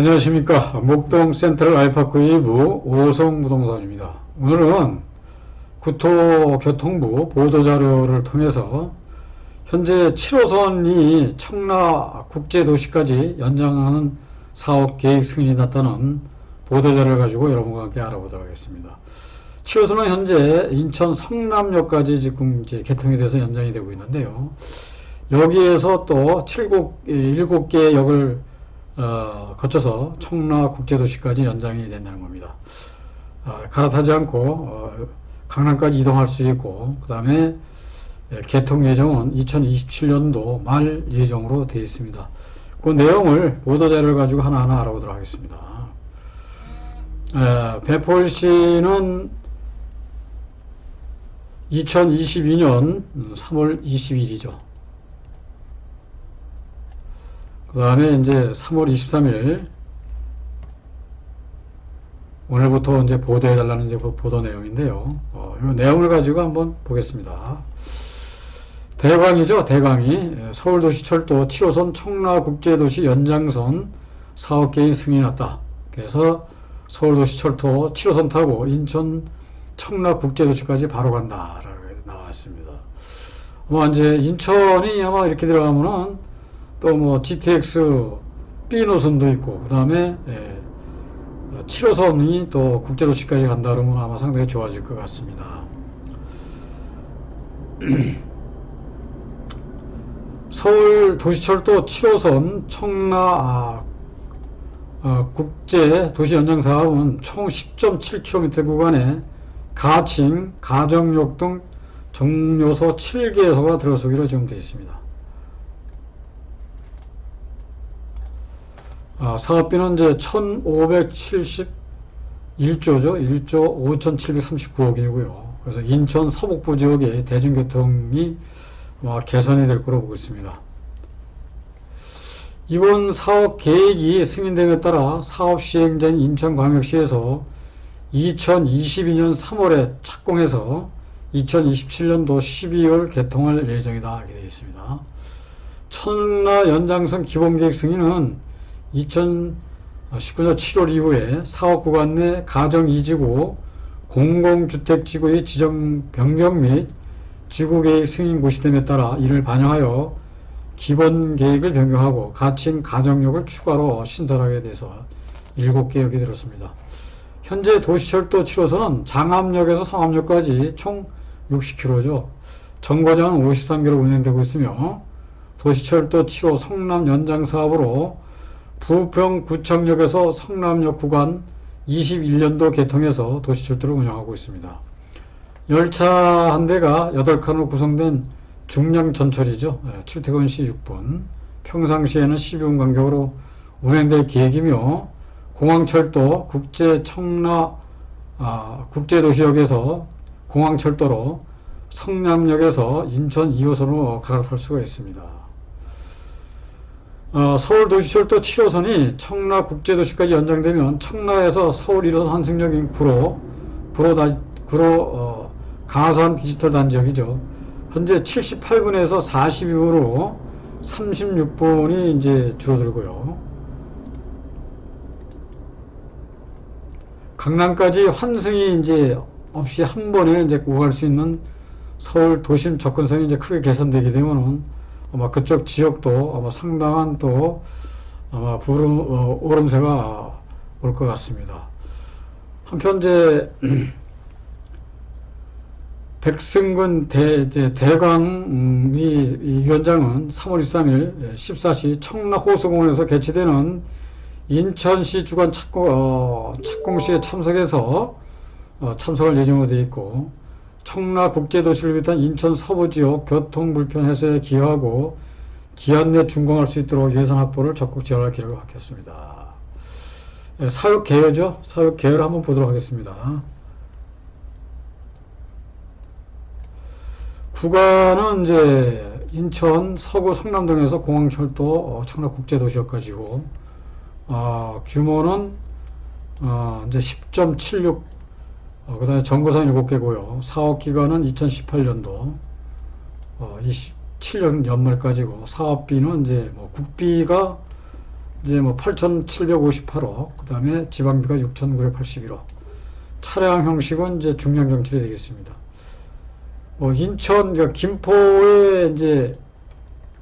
안녕하십니까. 목동 센트럴 아이파크 2부 오성 부동산입니다. 오늘은 구토교통부 보도자료를 통해서 현재 7호선이 청라 국제도시까지 연장하는 사업 계획 승인이 났다는 보도자료를 가지고 여러분과 함께 알아보도록 하겠습니다. 7호선은 현재 인천 성남역까지 지금 이제 개통이 돼서 연장이 되고 있는데요. 여기에서 또 7곡, 7개의 역을 어, 거쳐서 청라 국제도시까지 연장이 된다는 겁니다. 어, 갈아타지 않고 어, 강남까지 이동할 수 있고 그 다음에 개통 예정은 2027년도 말 예정으로 되어 있습니다. 그 내용을 보도자료를 가지고 하나하나 알아보도록 하겠습니다. 에, 배포일시는 2022년 3월 20일이죠. 그 다음에 이제 3월 23일 오늘부터 이제 보도해 달라는 이제 보도 내용인데요. 어, 이 내용을 가지고 한번 보겠습니다. 대광이죠, 대광이 예, 서울도시철도 7호선 청라국제도시 연장선 사업 계획 승인했다. 그래서 서울도시철도 7호선 타고 인천 청라국제도시까지 바로 간다라고 나왔습니다. 아마 이제 인천이 아마 이렇게 들어가면은 또 뭐 GTX B 노선도 있고 그 다음에 예, 7호선이 또 국제도시까지 간다 그러면 아마 상당히 좋아질 것 같습니다. 서울 도시철도 7호선 청라 아, 어, 국제 도시 연장 사업은 총 10.7km 구간에 가칭, 가정역 등 정요소 7개소가 들어서기로 지금 되어 있습니다. 아, 사업비는 이제 1571조죠. 1조 5739억이고요. 그래서 인천 서북부 지역의 대중교통이 아마 개선이 될 거로 보고 있습니다. 이번 사업 계획이 승인됨에 따라 사업 시행자인 인천광역시에서 2022년 3월에 착공해서 2027년도 12월 개통할 예정이다 하게 되어 있습니다. 천라 연장선 기본계획 승인은 2019년 7월 이후에 사업 구간 내 가정 이지구 공공주택지구의 지정 변경 및 지구계획 승인 고시됨에 따라 이를 반영하여 기본 계획을 변경하고 가칭 가정역을 추가로 신설하게 돼서 7개 역이 들었습니다. 현재 도시철도 7호선은 장암역에서 성암역까지 총 60km죠. 정거장은 53km 운행되고 있으며 도시철도 7호 성남 연장 사업으로 부평구청역에서 성남역 구간 21년도 개통해서 도시철도를 운영하고 있습니다. 열차 한 대가 8칸으로 구성된 중량 전철이죠. 예, 출퇴근 시 6분, 평상시에는 12분 간격으로 운행될 계획이며 공항철도 국제 청라 아, 국제도시역에서 공항철도로 성남역에서 인천 2호선으로 갈아탈 수가 있습니다. 어, 서울도시철도 7호선이 청라 국제도시까지 연장되면 청라에서 서울 1호선 환승역인 구로, 구로, 다, 구로 어, 가산 디지털 단지역이죠. 현재 78분에서 42분으로 36분이 이제 줄어들고요. 강남까지 환승이 이제 없이 한 번에 이제 오갈 수 있는 서울 도심 접근성이 이제 크게 개선되게 되면은 아마 그쪽 지역도 아마 상당한 또 아마 부름 어, 오름세가 올 것 같습니다. 한편 이제 백승근 대, 이제 대광이 이 위원장은 3월 23일 14시 청라 호수공원에서 개최되는 인천시 주간 착공, 어, 착공식에 참석해서 어, 참석할 예정으로 되어 있고 청라국제도시를 비롯한 인천 서부지역 교통 불편 해소에 기여하고 기한 내 준공할 수 있도록 예산 확보를 적극 지원할 기록을 밝혔습니다. 예, 사역 개요죠. 사역 개요를 한번 보도록 하겠습니다. 구간은 이제 인천 서구 성남동에서 공항철도 어, 청라국제도시역까지고 어, 규모는 어, 이제 10.76 어, 그 다음에 정거선 7개고요. 사업 기간은 2018년도 어, 27년 연말까지고 사업비는 이제 뭐 국비가 이제 뭐 8,758억, 그 다음에 지방비가 6,981억. 차량 형식은 이제 중량 정철이 되겠습니다. 뭐 인천, 그러니까 김포에 이제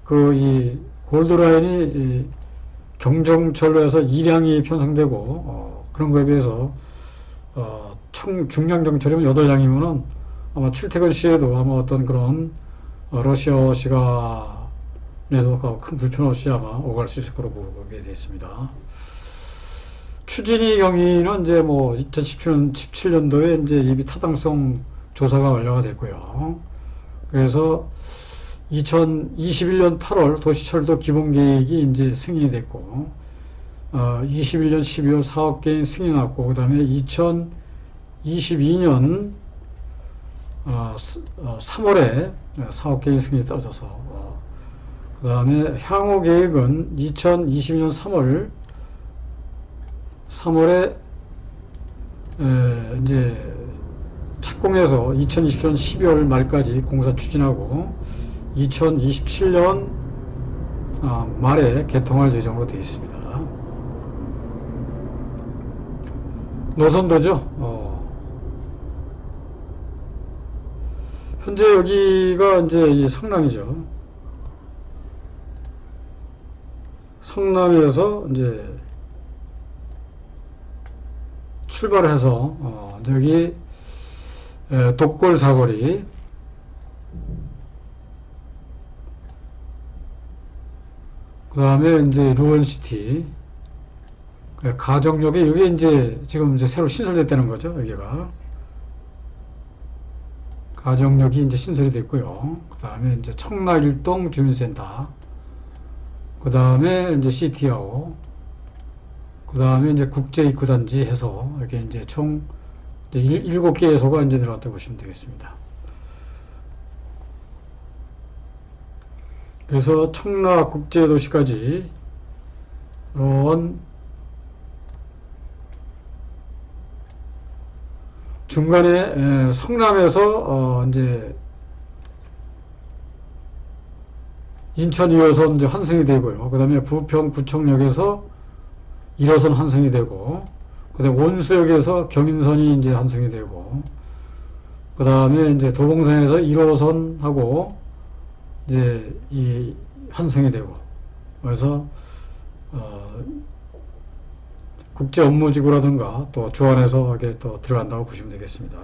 그 이 골드라인이 이 경정철로 해서 이량이 편성되고 어, 그런 거에 비해서 어, 청, 중량 정철이면 8량이면은 아마 출퇴근 시에도 아마 어떤 그런 어, 러시아 시간에도 큰 불편 없이 아마 오갈 수 있을 거로 보게 되어 있습니다. 추진위 경위는 이제 뭐 2017년 17년도에 이제 예비 타당성 조사가 완료가 됐고요. 그래서 2021년 8월 도시철도 기본 계획이 이제 승인이 됐고, 어, 21년 12월 사업 계획 승인이 났고, 그 다음에 2022년 어, 3월에 사업 계획 승인이 떨어져서, 어, 그 다음에 향후 계획은 2022년 3월 3월에 에, 이제 착공해서 2020년 12월 말까지 공사 추진하고 2027년 아, 말에 개통할 예정으로 되어 있습니다. 노선도죠. 어, 현재 여기가 이제 이 성남이죠. 성남에서 이제 출발해서 어, 여기 에, 독골 사거리. 그 다음에 이제 루원시티. 그 가정역에 이게 이제 지금 이제 새로 신설됐다는 거죠 여기가 가정역이 이제 신설이 됐고요. 그 다음에 이제 청라일동 주민센터. 그 다음에 이제 시티아오. 그 다음에 이제 국제 입구단지 해서 이렇게 이제 총 이제 일, 일곱 개의 소가 이제 들어갔다고 보시면 되겠습니다. 그래서 청라 국제도시까지 이런 중간에 에, 성남에서 어 이제 인천 2호선 이제 환승이 되고요. 그 다음에 부평 구청역에서 1호선 환승이 되고, 그 다음에 원수역에서 경인선이 이제 환승이 되고, 그 다음에 이제 도봉산에서 1호선하고 이제 이 환승이 되고, 그래서 어, 국제 업무지구라든가 또 주안에서 이게 또 들어간다고 보시면 되겠습니다.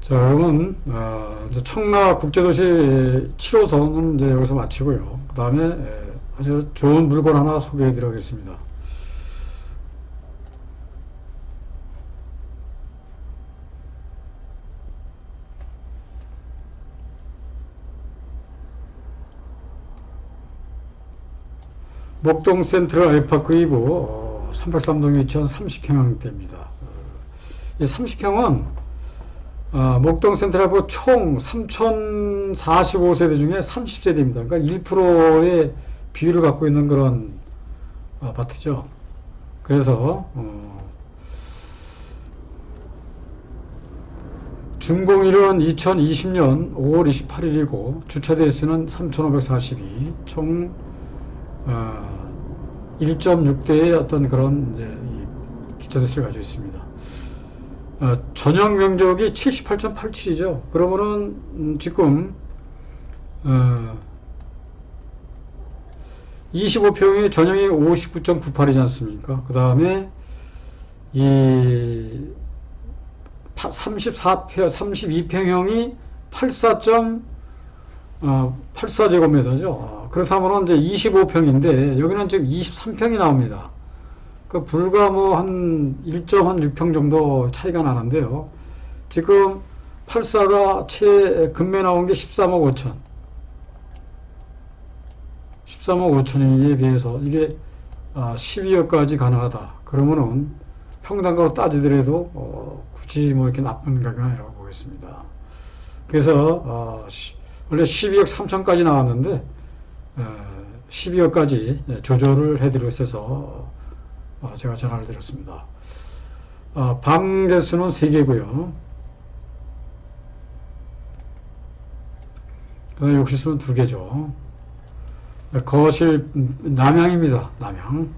자, 그러면 어, 청라 국제도시 7호선은 이제 여기서 마치고요. 그 다음에 아주 좋은 물건 하나 소개해 드리겠습니다. 목동 센트럴 아이파크 2부 어, 303동 위치한 30평형대입니다. 이 30평은 어, 목동 센트럴아이파크 총 3,045세대 중에 30세대입니다. 그러니까 1%의 비율을 갖고 있는 그런 아파트죠. 그래서 어, 준공일은 2020년 5월 28일이고 주차 대수는 3,542, 총 어, 1.6대의 어떤 그런 이제 이 주차 대수를 가지고 있습니다. 어, 전용 면적이 78.87이죠. 그러면은 음, 지금 어, 25평의 전용이 59.98이지 않습니까? 그 다음에 이 34평, 32평형이 84. 어, 84제곱미터죠. 그렇다면 이제 25평인데 여기는 지금 23평이 나옵니다. 그 불과 뭐 한 1.6평 정도 차이가 나는데요. 지금 84가 최 금매 나온 게 13억 5천. 13억 5천에 비해서 이게 12억까지 가능하다. 그러면은 평당가로 따지더라도 어, 굳이 뭐 이렇게 나쁜 가격은 아니라고 보겠습니다. 그래서 어, 원래 12억 3천까지 나왔는데 어, 12억까지 조절을 해드리고 있어서 어, 제가 전화를 드렸습니다. 어, 방 개수는 3개고요. 그다음에 욕실수는 두 개죠. 거실 음, 남향입니다. 남향.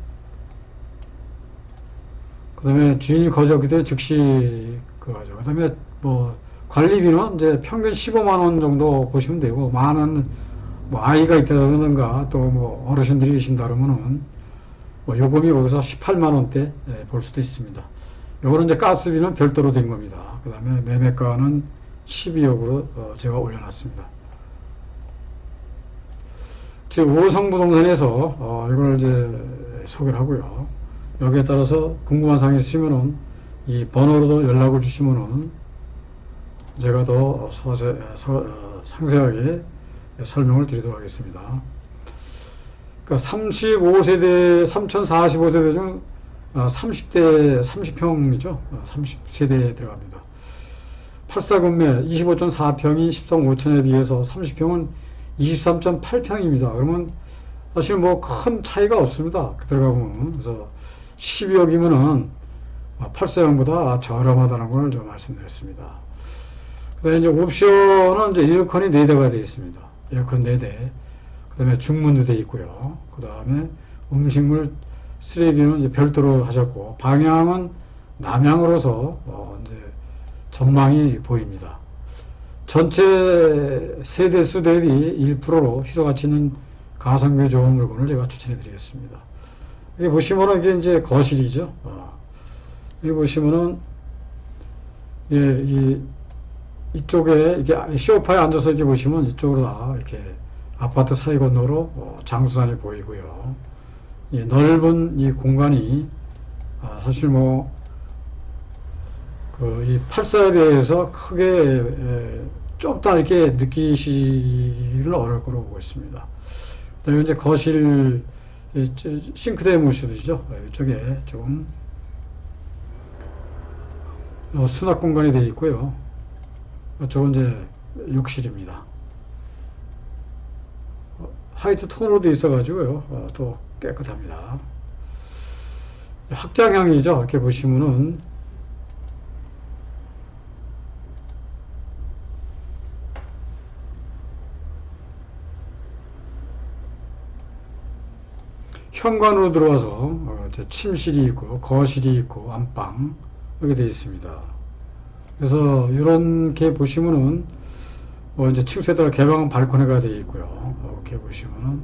그 다음에 주인이 거저기 때문에 즉시 그거죠. 그 다음에 뭐 관리비는 이제 평균 15만 원 정도 보시면 되고 많은 뭐 아이가 있다든가 또 뭐 어르신들이 계신다 그러면은 뭐 요금이 거기서 18만 원대 예, 볼 수도 있습니다. 요거는 이제 가스비는 별도로 된 겁니다. 그 다음에 매매가는 12억으로 어, 제가 올려놨습니다. 제 5성 부동산에서 어, 이걸 이제 소개를 하고요. 여기에 따라서 궁금한 사항이 있으시면은 이 번호로도 연락을 주시면은 제가 더 서세, 서- 어, 상세하게 설명을 드리도록 하겠습니다. 그러니까 35세대, 3045세대 중 어, 30대, 30평이죠. 30세대에 들어갑니다. 84군매 25.4평이 13 5천에 비해서 30평은 23.8평입니다. 그러면 사실 뭐 큰 차이가 없습니다. 들어가보면. 그래서 12억이면은 8세형보다 저렴하다는 걸 좀 말씀드렸습니다. 그 다음에 이제 옵션은 이제 에어컨이 4대가 되어 있습니다. 에어컨 4대. 그 다음에 중문도 되어 있고요. 그 다음에 음식물 쓰레기는 이제 별도로 하셨고, 방향은 남향으로서 어 이제 전망이 보입니다. 전체 세대수 대비 1%로 희소가치 있는 가성비 좋은 물건을 제가 추천해 드리겠습니다. 여기 보시면은 이게 이제 거실이죠. 어. 여기 보시면은 예, 이 이쪽에 이게 쇼파에 앉아서 이렇게 보시면 이쪽으로 다 이렇게 아파트 사이 건너로 어, 장수산이 보이고요. 이 넓은 이 공간이 아, 사실 뭐 그이 8사에 비해서 크게 에, 좁다 이렇게 느끼시기를 어려울 거로 보고 있습니다. 그다음에 이제 거실 싱크대 모습이죠. 어, 이쪽에 조금 어, 수납 공간이 되어 있고요. 이쪽은 이제 욕실입니다. 어, 화이트 톤으로 되어 있어가지고요. 어, 또 깨끗합니다. 확장형이죠. 이렇게 보시면은 현관으로 들어와서 어, 침실이 있고 거실이 있고 안방 이렇게 되어 있습니다. 그래서 이렇게 보시면은 뭐 이제 층수에 따라 개방은 발코니가 되어 있고요. 어, 이렇게 보시면은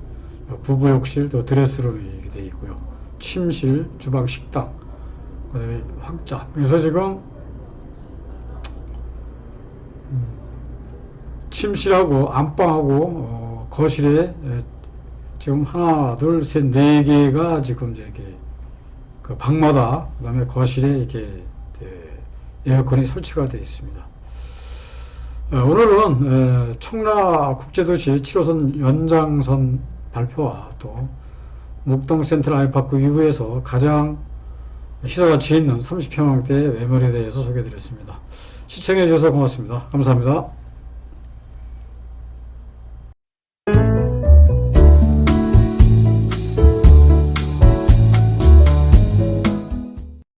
부부 욕실 또 드레스룸이 되어 있고요. 침실, 주방, 식당, 그다음에 확장. 그래서 지금 음, 침실하고 안방하고 어, 거실에 에, 지금 하나, 둘, 셋, 네 개가 지금 이제 이렇게 그 방마다 그다음에 거실에 이렇게 예, 에어컨이 설치가 되어 있습니다. 어, 오늘은 에, 청라 국제도시 7호선 연장선 발표와 또 목동 센트럴 아이파크 이후에서 가장 시사가치 있는 30평형대 매물에 대해서 소개해드렸습니다. 시청해 주셔서 고맙습니다. 감사합니다.